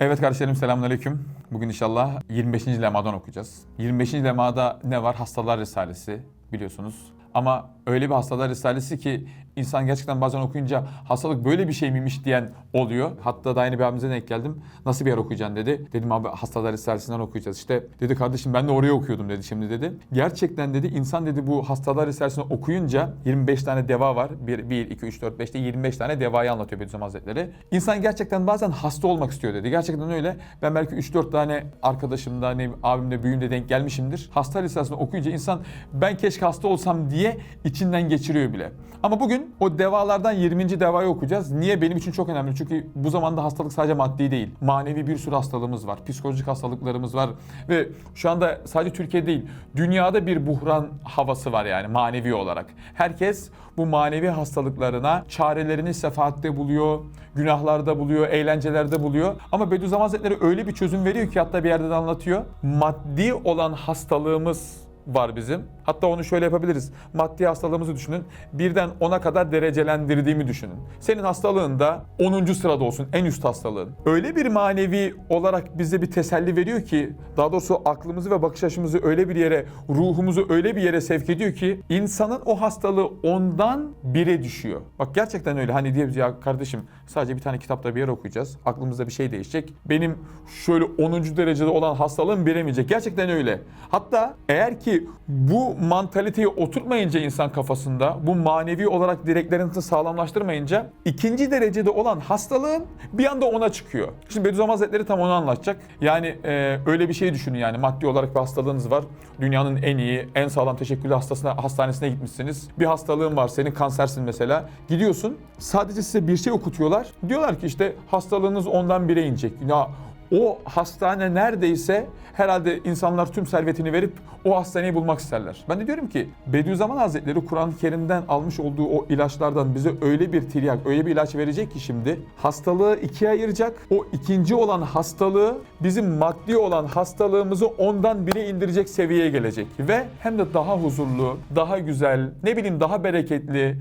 Evet kardeşlerim selamünaleyküm. Bugün inşallah 25. lemadan okuyacağız. 25. lemada ne var? Hastalar Risalesi biliyorsunuz. Ama öyle bir hastalar risalesi ki insan gerçekten bazen okuyunca hastalık böyle bir şey miymiş diyen oluyor. Hatta daha yeni bir abimize denk geldim. Nasıl bir yer okuyacaksın dedi. Dedim abi hastalar risalesinden okuyacağız. İşte dedi kardeşim ben de oraya okuyordum dedi şimdi dedi. Gerçekten dedi insan dedi bu hastalar risalesini okuyunca 25 tane deva var. 1, 1 2, 3, 4, 5'te 25 tane devayı anlatıyor Bediüzzaman Hazretleri. İnsan gerçekten bazen hasta olmak istiyor dedi. Gerçekten öyle. Ben belki 3-4 tane arkadaşımda, ne abimle, büyüğümle denk gelmişimdir. Hasta risalesini okuyunca insan ben keşke hasta olsam diye içinden geçiriyor bile. Ama bugün o devalardan 20. devayı okuyacağız. Niye? Benim için çok önemli. Çünkü bu zamanda hastalık sadece maddi değil. Manevi bir sürü hastalığımız var. Psikolojik hastalıklarımız var. Ve şu anda sadece Türkiye değil, dünyada bir buhran havası var yani manevi olarak. Herkes bu manevi hastalıklarına çarelerini sefaatte buluyor, günahlarda buluyor, eğlencelerde buluyor. Ama Bediüzzaman Hazretleri öyle bir çözüm veriyor ki hatta bir yerde de anlatıyor. Maddi olan hastalığımız var bizim. Hatta onu şöyle yapabiliriz. Maddi hastalığımızı düşünün. Birden 10'a kadar derecelendirdiğimi düşünün. Senin hastalığın da 10. sırada olsun. En üst hastalığın. Öyle bir manevi olarak bize bir teselli veriyor ki daha doğrusu aklımızı ve bakış açımızı öyle bir yere, ruhumuzu öyle bir yere sevk ediyor ki insanın o hastalığı ondan bire düşüyor. Bak gerçekten öyle. Hani diye ya kardeşim sadece bir tane kitapta bir yer okuyacağız. Aklımızda bir şey değişecek. Benim şöyle 10. derecede olan hastalığım biremeyecek. Gerçekten öyle. Hatta eğer ki bu mantaliteyi oturtmayınca insan kafasında, bu manevi olarak direklerini sağlamlaştırmayınca ikinci derecede olan hastalığın bir anda ona çıkıyor. Şimdi Bediüzzaman Hazretleri tam onu anlatacak. Yani e, öyle bir şey düşünün yani maddi olarak bir hastalığınız var. Dünyanın en iyi, en sağlam teşekküllü hastasına, hastanesine gitmişsiniz. Bir hastalığın var senin kansersin mesela. Gidiyorsun sadece size bir şey okutuyorlar. Diyorlar ki işte hastalığınız ondan bire inecek. Ya o hastane neredeyse herhalde insanlar tüm servetini verip o hastaneyi bulmak isterler. Ben de diyorum ki Bediüzzaman Hazretleri Kur'an-ı Kerim'den almış olduğu o ilaçlardan bize öyle bir tiryak, öyle bir ilaç verecek ki şimdi hastalığı ikiye ayıracak. O ikinci olan hastalığı bizim maddi olan hastalığımızı ondan bire indirecek seviyeye gelecek. Ve hem de daha huzurlu, daha güzel, ne bileyim daha bereketli,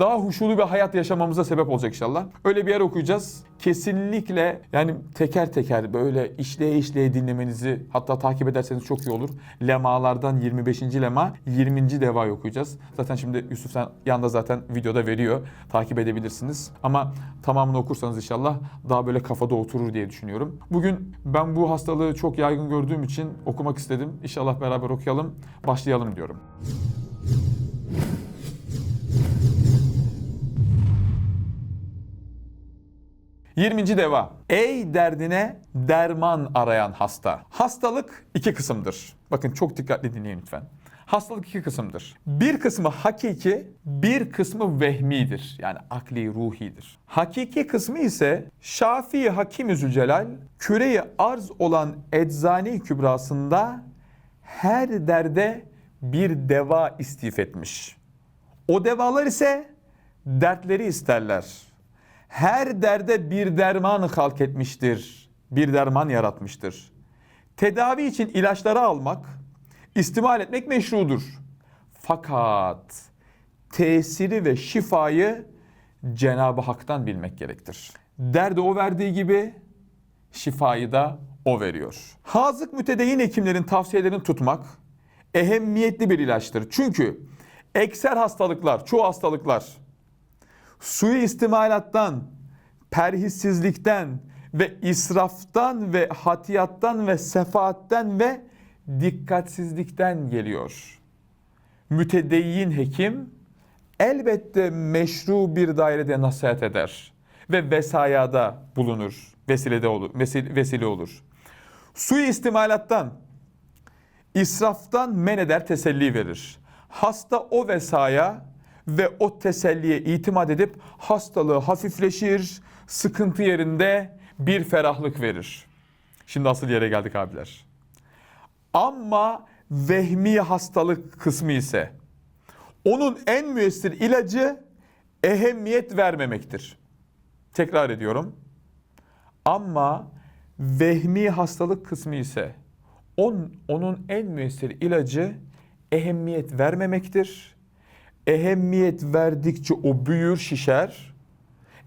daha huşulu bir hayat yaşamamıza sebep olacak inşallah. Öyle bir yer okuyacağız. Kesinlikle yani teker teker böyle işleye işleye dinlemenizi hatta takip ederseniz çok iyi olur. Lemalardan 25. lema 20. devayı okuyacağız. Zaten şimdi Yusuf sen yanda zaten videoda veriyor. Takip edebilirsiniz. Ama tamamını okursanız inşallah daha böyle kafada oturur diye düşünüyorum. Bugün ben bu hastalığı çok yaygın gördüğüm için okumak istedim. İnşallah beraber okuyalım. Başlayalım diyorum. 20. deva. Ey derdine derman arayan hasta. Hastalık iki kısımdır. Bakın çok dikkatli dinleyin lütfen. Hastalık iki kısımdır. Bir kısmı hakiki, bir kısmı vehmidir. Yani akli, ruhidir. Hakiki kısmı ise Şafii Hakim Zülcelal, küreyi arz olan eczani kübrasında her derde bir deva istif etmiş. O devalar ise dertleri isterler her derde bir derman halk etmiştir. Bir derman yaratmıştır. Tedavi için ilaçları almak, istimal etmek meşrudur. Fakat tesiri ve şifayı Cenab-ı Hak'tan bilmek gerektir. Derdi o verdiği gibi şifayı da o veriyor. Hazık mütedeyyin hekimlerin tavsiyelerini tutmak ehemmiyetli bir ilaçtır. Çünkü ekser hastalıklar, çoğu hastalıklar suyu istimalattan, perhissizlikten ve israftan ve hatiyattan ve sefaatten ve dikkatsizlikten geliyor. Mütedeyyin hekim elbette meşru bir dairede nasihat eder ve vesayada bulunur, vesilede olur, vesile, vesile olur. Suyu istimalattan, israftan men eder, teselli verir. Hasta o vesaya ve o teselliye itimat edip hastalığı hafifleşir, sıkıntı yerinde bir ferahlık verir. Şimdi asıl yere geldik abiler. Ama vehmi hastalık kısmı ise onun en müessir ilacı ehemmiyet vermemektir. Tekrar ediyorum. Ama vehmi hastalık kısmı ise on, onun en müessir ilacı ehemmiyet vermemektir ehemmiyet verdikçe o büyür, şişer.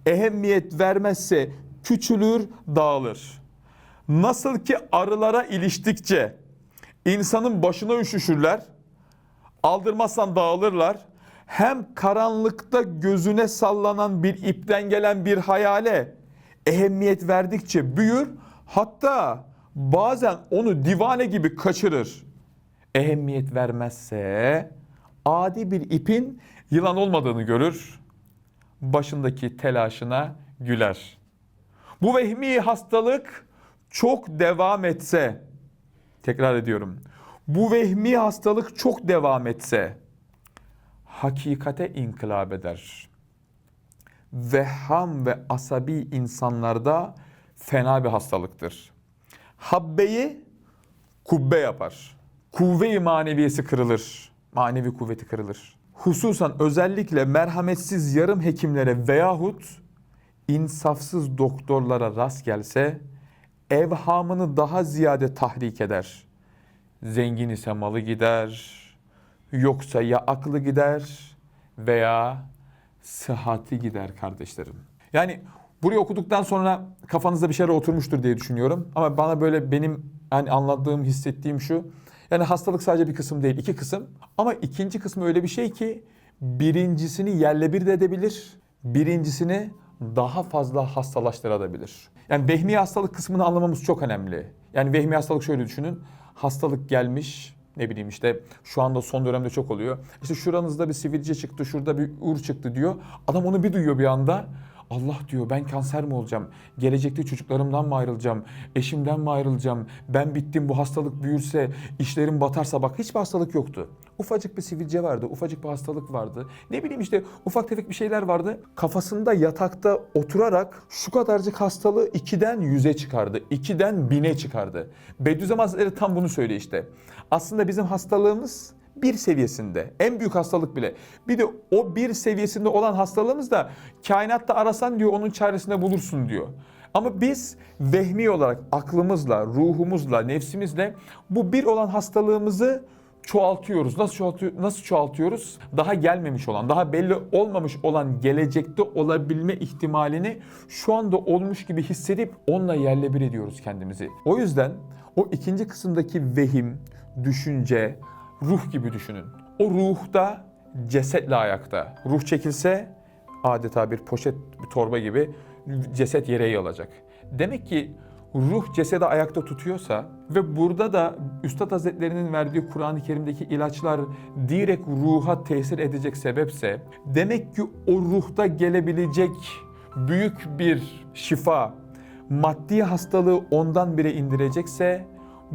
Ehemmiyet vermezse küçülür, dağılır. Nasıl ki arılara iliştikçe insanın başına üşüşürler, aldırmazsan dağılırlar. Hem karanlıkta gözüne sallanan bir ipten gelen bir hayale ehemmiyet verdikçe büyür. Hatta bazen onu divane gibi kaçırır. Ehemmiyet vermezse adi bir ipin yılan olmadığını görür. Başındaki telaşına güler. Bu vehmi hastalık çok devam etse, tekrar ediyorum. Bu vehmi hastalık çok devam etse hakikate inkılap eder. Vehham ve asabi insanlarda fena bir hastalıktır. Habbeyi kubbe yapar. Kuvve-i maneviyesi kırılır. Manevi kuvveti kırılır. Hususan özellikle merhametsiz yarım hekimlere veyahut insafsız doktorlara rast gelse evhamını daha ziyade tahrik eder. Zengin ise malı gider, yoksa ya aklı gider veya sıhhati gider kardeşlerim. Yani burayı okuduktan sonra kafanızda bir şeyler oturmuştur diye düşünüyorum. Ama bana böyle benim yani anladığım, hissettiğim şu. Yani hastalık sadece bir kısım değil, iki kısım. Ama ikinci kısmı öyle bir şey ki birincisini yerle bir de edebilir. Birincisini daha fazla hastalaştırabilir. Yani vehmi hastalık kısmını anlamamız çok önemli. Yani vehmi hastalık şöyle düşünün. Hastalık gelmiş, ne bileyim işte şu anda son dönemde çok oluyor. İşte şuranızda bir sivilce çıktı, şurada bir ur çıktı diyor. Adam onu bir duyuyor bir anda. Allah diyor ben kanser mi olacağım? Gelecekte çocuklarımdan mı ayrılacağım? Eşimden mi ayrılacağım? Ben bittim bu hastalık büyürse, işlerim batarsa bak hiçbir hastalık yoktu. Ufacık bir sivilce vardı, ufacık bir hastalık vardı. Ne bileyim işte ufak tefek bir şeyler vardı. Kafasında yatakta oturarak şu kadarcık hastalığı 2'den 100'e çıkardı. 2'den 1000'e çıkardı. Bediüzzaman Hazretleri tam bunu söylüyor işte. Aslında bizim hastalığımız bir seviyesinde. En büyük hastalık bile. Bir de o bir seviyesinde olan hastalığımız da kainatta arasan diyor onun çaresinde bulursun diyor. Ama biz vehmi olarak aklımızla, ruhumuzla, nefsimizle bu bir olan hastalığımızı çoğaltıyoruz. Nasıl çoğaltıyor, nasıl çoğaltıyoruz? Daha gelmemiş olan, daha belli olmamış olan gelecekte olabilme ihtimalini şu anda olmuş gibi hissedip onunla yerle bir ediyoruz kendimizi. O yüzden o ikinci kısımdaki vehim, düşünce, ruh gibi düşünün. O ruhta cesetle ayakta. Ruh çekilse adeta bir poşet, bir torba gibi ceset yere yığılacak. Demek ki ruh cesedi ayakta tutuyorsa ve burada da Üstad Hazretlerinin verdiği Kur'an-ı Kerim'deki ilaçlar direkt ruha tesir edecek sebepse demek ki o ruhta gelebilecek büyük bir şifa, maddi hastalığı ondan bire indirecekse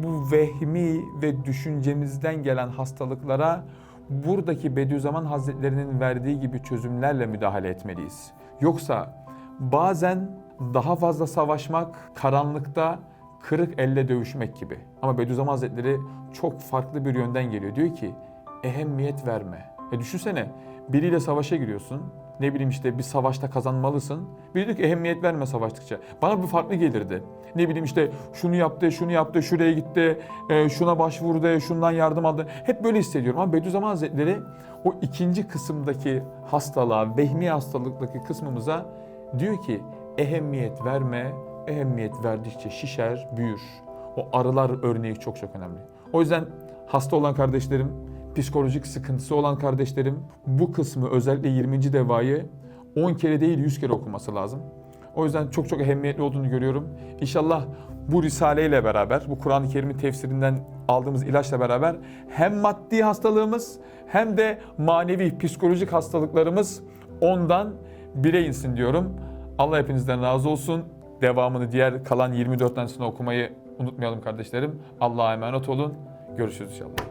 bu vehmi ve düşüncemizden gelen hastalıklara buradaki Bediüzzaman Hazretlerinin verdiği gibi çözümlerle müdahale etmeliyiz. Yoksa bazen daha fazla savaşmak, karanlıkta kırık elle dövüşmek gibi. Ama Bediüzzaman Hazretleri çok farklı bir yönden geliyor. Diyor ki ehemmiyet verme. E düşünsene biriyle savaşa giriyorsun. Ne bileyim işte bir savaşta kazanmalısın. Biri diyor ki ehemmiyet verme savaştıkça. Bana bu farklı gelirdi. Ne bileyim işte şunu yaptı, şunu yaptı, şuraya gitti, e, şuna başvurdu, şundan yardım aldı. Hep böyle hissediyorum. Ama Bediüzzaman Hazretleri o ikinci kısımdaki hastalığa, vehmi hastalıktaki kısmımıza diyor ki ehemmiyet verme, ehemmiyet verdikçe şişer, büyür. O arılar örneği çok çok önemli. O yüzden hasta olan kardeşlerim, psikolojik sıkıntısı olan kardeşlerim bu kısmı özellikle 20. devayı 10 kere değil 100 kere okuması lazım. O yüzden çok çok ehemmiyetli olduğunu görüyorum. İnşallah bu risale ile beraber, bu Kur'an-ı Kerim'in tefsirinden aldığımız ilaçla beraber hem maddi hastalığımız hem de manevi, psikolojik hastalıklarımız ondan bire insin diyorum. Allah hepinizden razı olsun. Devamını diğer kalan 24 tanesini okumayı unutmayalım kardeşlerim. Allah'a emanet olun. Görüşürüz inşallah.